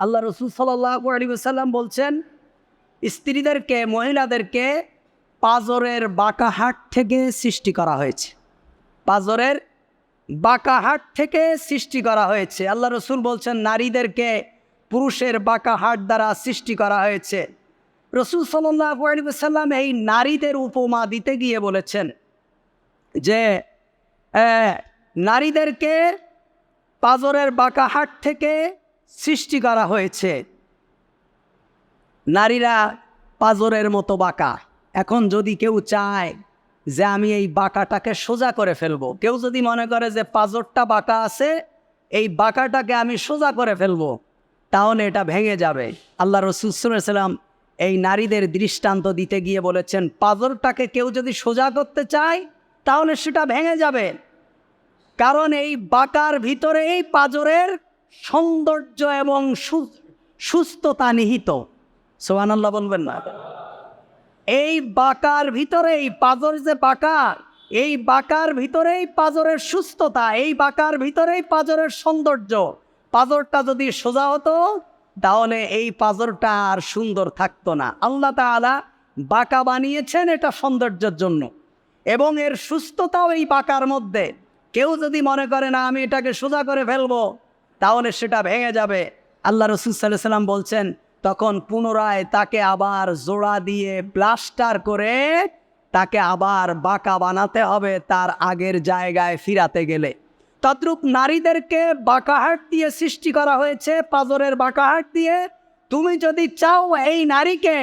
আল্লাহ রসুল সাল্লাহ আলী সাল্লাম বলছেন, স্ত্রীদেরকে, মহিলাদেরকে পাজরের বাঁকাহাট থেকে সৃষ্টি করা হয়েছে। পাজরের বাঁকাহাট থেকে সৃষ্টি করা হয়েছে। আল্লাহ রসুল বলছেন, নারীদেরকে পুরুষের বাঁকাহাট দ্বারা সৃষ্টি করা হয়েছে। রসুল সাল্লাহ সাল্লাম এই নারীদের উপমা দিতে গিয়ে বলেছেন যে নারীদেরকে পাজরের বাঁকাহাট থেকে সৃষ্টি করা হয়েছে। নারীরা পাজরের মতো বাঁকা। এখন যদি কেউ চায় যে আমি এই বাঁকাটাকে সোজা করে ফেলব, কেউ যদি মনে করে যে পাজরটা বাঁকা আছে, এই বাঁকাটাকে আমি সোজা করে ফেলব, তাহলে এটা ভেঙে যাবে। আল্লাহ রসুলাম এই নারীদের দৃষ্টান্ত দিতে গিয়ে বলেছেন, পাজরটাকে কেউ যদি সোজা করতে চায়, তাহলে সেটা ভেঙে যাবে। কারণ এই বাঁকার ভিতরে এই পাজরের সৌন্দর্য এবং সুস্থতা নিহিত। সোহানাল্লাহ বলবেন না। এই বাঁকার ভিতরে এই পাজর যে বাঁকা, এই বাঁকার ভিতরেই পাজরের সুস্থতা, এই বাঁকার ভিতরেই পাজরের সৌন্দর্য। পাজরটা যদি সোজা হতো, তাহলে এই পাজরটা আর সুন্দর থাকতো না। আল্লাহ তাআলা বাঁকা বানিয়েছেন এটা সৌন্দর্যের জন্য। এবং এর সুস্থতাও এই বাঁকার মধ্যে। কেউ যদি মনে করে, না, আমি এটাকে সোজা করে ফেলব। তাহলে সেটা ভেঙে যাবে। আল্লাহ রসুল সাল্লাহ সাল্লাম বলছেন, তখন পুনরায় তাকে আবার জোড়া দিয়ে প্লাস্টার করে তাকে আবার বাঁকা বানাতে হবে তার আগের জায়গায় ফিরাতে গেলে। তদ্রূপ নারীদেরকে বাঁকাহাট দিয়ে সৃষ্টি করা হয়েছে পাজরের বাঁকাহাট দিয়ে। তুমি যদি চাও এই নারীকে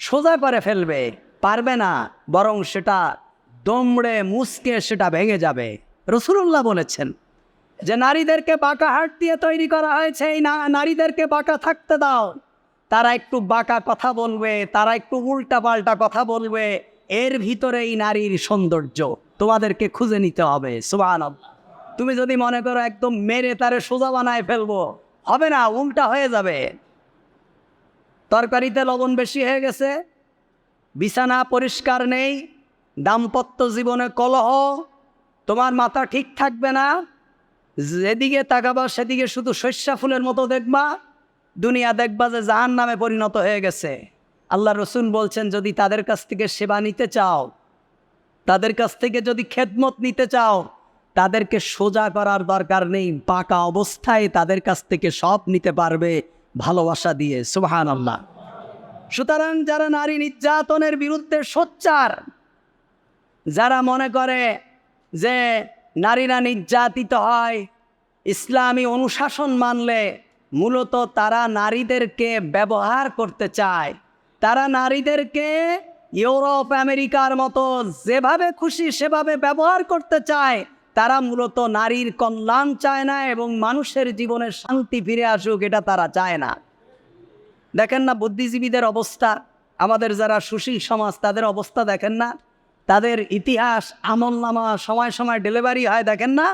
সোজা করে ফেলবে, পারবে না, বরং সেটা দমড়ে মুসকে সেটা ভেঙে যাবে। রসুল্লাহ বলেছেন যে নারীদেরকে বাঁকা হাট দিয়ে তৈরি করা হয়েছে, এই না নারীদেরকে বাঁকা থাকতে দাও। তারা একটু বাঁকা কথা বলবে, তারা একটু উল্টা পাল্টা কথা বলবে। এর ভিতরে এই নারীর সৌন্দর্য, তোমাদেরকে খুঁজে নিতে হবে সুবান তুমি যদি মনে করো একদম মেরে তারে সোজা বানায় ফেলব, হবে না, উল্টা হয়ে যাবে। তরকারিতে লবণ বেশি হয়ে গেছে, বিছানা পরিষ্কার নেই, দাম্পত্য জীবনে কলহ, তোমার মাথা ঠিক থাকবে না। যেদিকে তাকাবা, সেদিকে শুধু শস্যা ফুলের মতো দেখবা। দুনিয়া দেখবা যে জাহান নামে পরিণত হয়ে গেছে। আল্লাহ রসুন বলছেন, যদি তাদের কাছ থেকে সেবা নিতে চাও, তাদের কাছ থেকে যদি খেদমত নিতে চাও, তাদেরকে সোজা করার দরকার নেই। পাকা অবস্থায় তাদের কাছ থেকে সব নিতে পারবে। ভালোবাসা দিয়ে সুবাহান আল্লাহ সুতরাং যারা নারী নির্যাতনের বিরুদ্ধে সোচ্চার, যারা মনে করে যে নারীরা নির্যাতিত হয়। ইসলামী অনুশাসন মানলে মূলত তারা নারীদেরকে ব্যবহার করতে চায়। তারা নারীদেরকে ইউরোপ, আমেরিকার মতো যেভাবে খুশি সেভাবে ব্যবহার করতে চায়, তারা মূলত নারীর কল্যাণ চায় না এবং মানুষের জীবনে শান্তি ফিরে আসুক এটা তারা চায় না। দেখেন না, বুদ্ধিজীবীদের অবস্থা। আমাদের যারা সুশীল সমাজ, তাদের অবস্থা দেখেন না। তাদের ইতিহাস আমল নামা সময় সময় ডেলিভারি হয়, দেখেন না?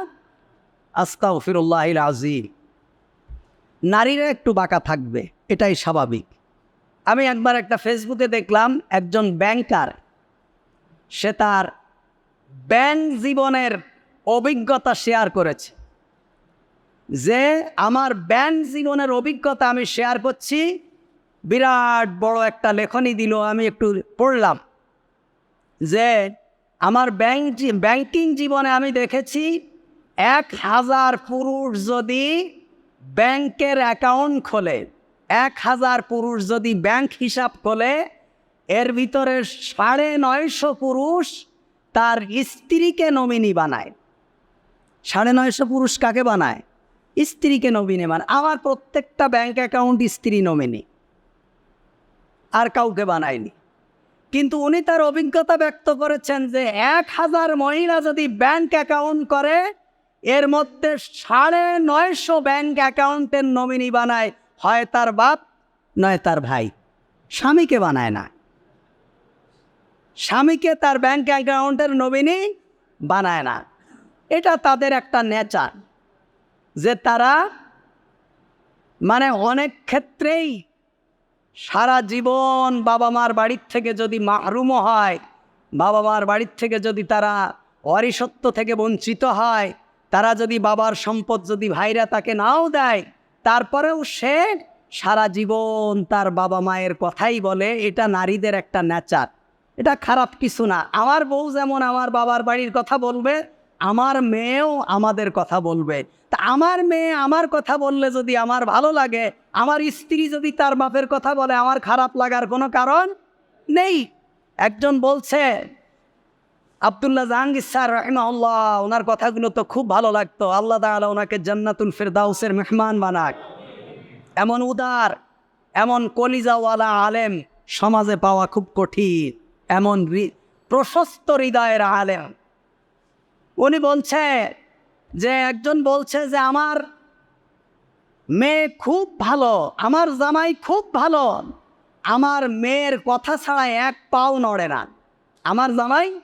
আস্তাও ফিরুল্লাহ আজিম নারীরা একটু বাঁকা থাকবে, এটাই স্বাভাবিক। আমি একবার একটা ফেসবুকে দেখলাম, একজন ব্যাংকার সে তার ব্যাংক জীবনের অভিজ্ঞতা শেয়ার করেছে। যে আমার ব্যাংক জীবনের অভিজ্ঞতা আমি শেয়ার করছি, বিরাট বড় একটা লেখনী দিল, আমি একটু পড়লাম। যে আমার ব্যাংক ব্যাংকিং জীবনে আমি দেখেছি এক হাজার পুরুষ যদি ব্যাংকের অ্যাকাউন্ট খোলে, এক হাজার পুরুষ যদি ব্যাংক হিসাব খোলে, এর ভিতরে সাড়ে নয়শো পুরুষ তার স্ত্রীকে নমিনি বানায়। সাড়ে নয়শো পুরুষ কাকে বানায়? স্ত্রীকে নমিনি বানায়। আমার প্রত্যেকটা ব্যাংক অ্যাকাউন্ট স্ত্রী নমিনি আর কাউকে বানায়নি। কিন্তু উনি তার অভিজ্ঞতা ব্যক্ত করেছেন যে এক হাজার মহিলা যদি ব্যাংক অ্যাকাউন্ট করে, এর মধ্যে সাড়ে নয়শো ব্যাংক অ্যাকাউন্টের নমিনি বানায়, হয় তার বাপ, নয় তার ভাই। স্বামীকে বানায় না। স্বামীকে তার ব্যাংক অ্যাকাউন্টের নমিনি বানায় না। এটা তাদের একটা নেচার যে তারা মানে অনেক ক্ষেত্রেই সারা জীবন বাবা মার বাড়ির থেকে যদি মাহরুমও হয়, বাবা মার বাড়ির থেকে যদি তারা অরিসত্ব থেকে বঞ্চিত হয়, তারা যদি বাবার সম্পদ যদি ভাইরা তাকে নাও দেয়, তারপরেও সে সারা জীবন তার বাবা মায়ের কথাই বলে, এটা নারীদের একটা নেচার। এটা খারাপ কিছু না। আমার বউ যেমন আমার বাবার বাড়ির কথা বলবে আমার মেয়েও আমাদের কথা বলবে। তা আমার মেয়ে আমার কথা বললে যদি আমার ভালো লাগে, আমার স্ত্রী যদি তার বাপের কথা বলে, আমার খারাপ লাগার কোনো কারণ নেই। একজন বলছে, আবদুল্লাহ জাহাঙ্গীর স্যার রহমাউল্লাহ ওনার কথাগুলো তো খুব ভালো লাগতো। আল্লাহ তাআলা ওনাকে জান্নাতুল ফেরদাউসের মেহমান বানাক। এমন উদার, এমন কলিজাওয়ালা আলেম সমাজে পাওয়া খুব কঠিন। এমন প্রশস্ত হৃদয়ের আলেম। উনি বলছে যে, একজন বলছে যে, আমার মেয়ে খুব ভালো, আমার জামাই খুব ভালো, আমার মেয়ের কথা ছাড়া এক পাও নড়ে না। আমার জামাই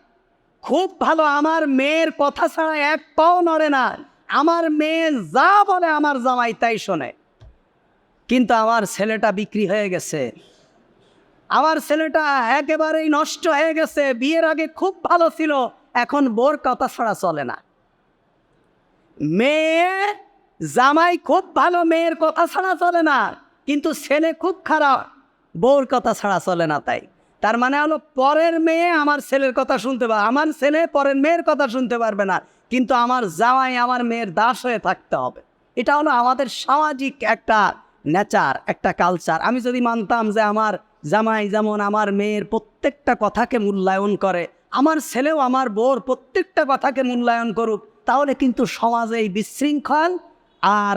খুব ভালো, আমার মেয়ের কথা ছাড়া এক পাও নড়ে না। আমার মেয়ে যা বলে আমার জামাই তাই শোনে। কিন্তু আমার ছেলেটা বিক্রি হয়ে গেছে। আমার ছেলেটা একেবারেই নষ্ট হয়ে গেছে। বিয়ের আগে খুব ভালো ছিল। এখন বোর কথা ছাড়া চলে না। মেয়ে, জামাই খুব ভালো, মেয়ের কথা ছাড়া চলে না। কিন্তু ছেলে খুব খারাপ, বউর কথা ছাড়া চলে না তাই। তার মানে হলো পরের মেয়ে আমার ছেলের কথা শুনতে পারে, আমার ছেলে পরের মেয়ের কথা শুনতে পারবে না। কিন্তু আমার জামাই, আমার মেয়ের দাস হয়ে থাকতে হবে। এটা হলো আমাদের সামাজিক একটা নেচার, একটা কালচার। আমি যদি মানতাম যে আমার জামাই যেমন আমার মেয়ের প্রত্যেকটা কথাকে মূল্যায়ন করে, আমার ছেলেও আমার বোর প্রত্যেকটা কথাকে মূল্যায়ন করুক, তাহলে কিন্তু সমাজে এই বিশৃঙ্খল আর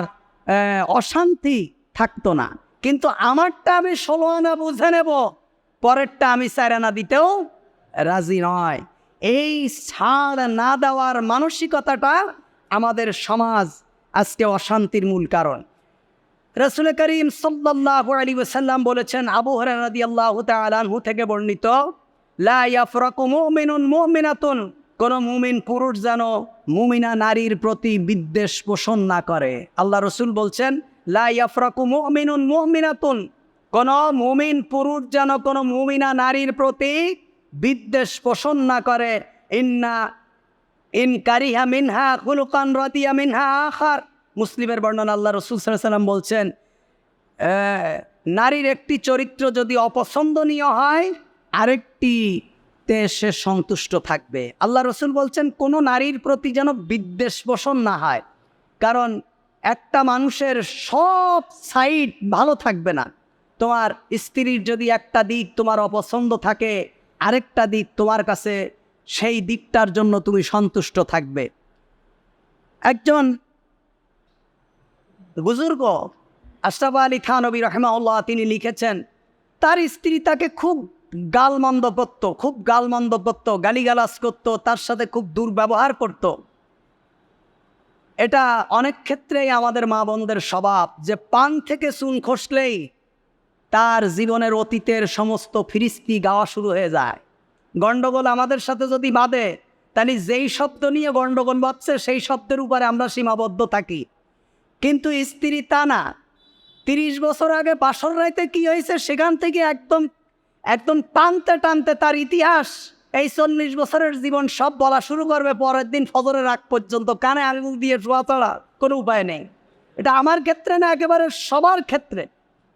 অশান্তি থাকতো না। কিন্তু আমারটা আমি ষোলো আনা বুঝে নেব, পরেরটা আমি চার আনা দিতেও রাজি নয়। এই ছাড় না দেওয়ার মানসিকতাটা আমাদের সমাজ আজকে অশান্তির মূল কারণ। রসুল করিম সাল্লাহ আলী ওসাল্লাম বলেছেন, আবু হরাদি আল্লাহ তালাহু থেকে বর্ণিত, লা ইয়াফরাকু মুমিনুন মুমিনাতুন কোন মুমিন পুরুষ যেন মুমিনা নারীর প্রতি বিদ্বেষ পোষণ না করে। আল্লাহ রসুল বলছেন, লা ইয়াফরাকু মুমিনুন মুমিনাতুন কোন মুমিন পুরুষ যেন কোন মুমিনা নারীর প্রতি বিদ্বেষ পোষণ না করে। ইন্না, ইন কারিহা মিনহা খুলুকান রদিয়া মিনহা আখার। মুসলিমের বর্ণনা আল্লাহ রসুল সাল্লাম বলছেন নারীর একটি চরিত্র যদি অপছন্দনীয় হয় আরেকটি তে সে সন্তুষ্ট থাকবে। আল্লাহ রসুল বলছেন, কোনো নারীর প্রতি যেন বিদ্বেষ পোষণ না হয়, কারণ একটা মানুষের সব সাইড ভালো থাকবে না। তোমার স্ত্রীর যদি একটা দিক তোমার অপছন্দ থাকে, আরেকটা দিক তোমার কাছে সেই দিকটার জন্য তুমি সন্তুষ্ট থাকবে। একজন বুজুর্গ, আশরাফ আলী খান নবী রহমাউল্লাহ তিনি লিখেছেন, তার স্ত্রী তাকে খুব গালমন্দ করতো, খুব গালমন্দ করতো, গালিগালাজ করতো, তার সাথে খুব দুর্ব্যবহার করতো। এটা অনেক ক্ষেত্রেই আমাদের মা বোনদের স্বভাব যে পান থেকে চুন খসলেই তার জীবনের অতীতের সমস্ত ফিরিস্তি গাওয়া শুরু হয়ে যায়। গণ্ডগোল আমাদের সাথে যদি বাঁধে, তাহলে যেই শব্দ নিয়ে গণ্ডগোল বাঁধছে, সেই শব্দের উপরে আমরা সীমাবদ্ধ থাকি। কিন্তু স্ত্রী তা না। তিরিশ বছর আগে বাসর রাইতে কী হয়েছে সেখান থেকে একদম একদম টানতে টানতে তার ইতিহাস, এই চল্লিশ বছরের জীবন সব বলা শুরু করবে পরের দিন ফজরের আগ পর্যন্ত। কানে আঙুল দিয়ে শোয়া ছাড়া কোনো উপায় নেই। এটা আমার ক্ষেত্রে না, একেবারে সবার ক্ষেত্রে।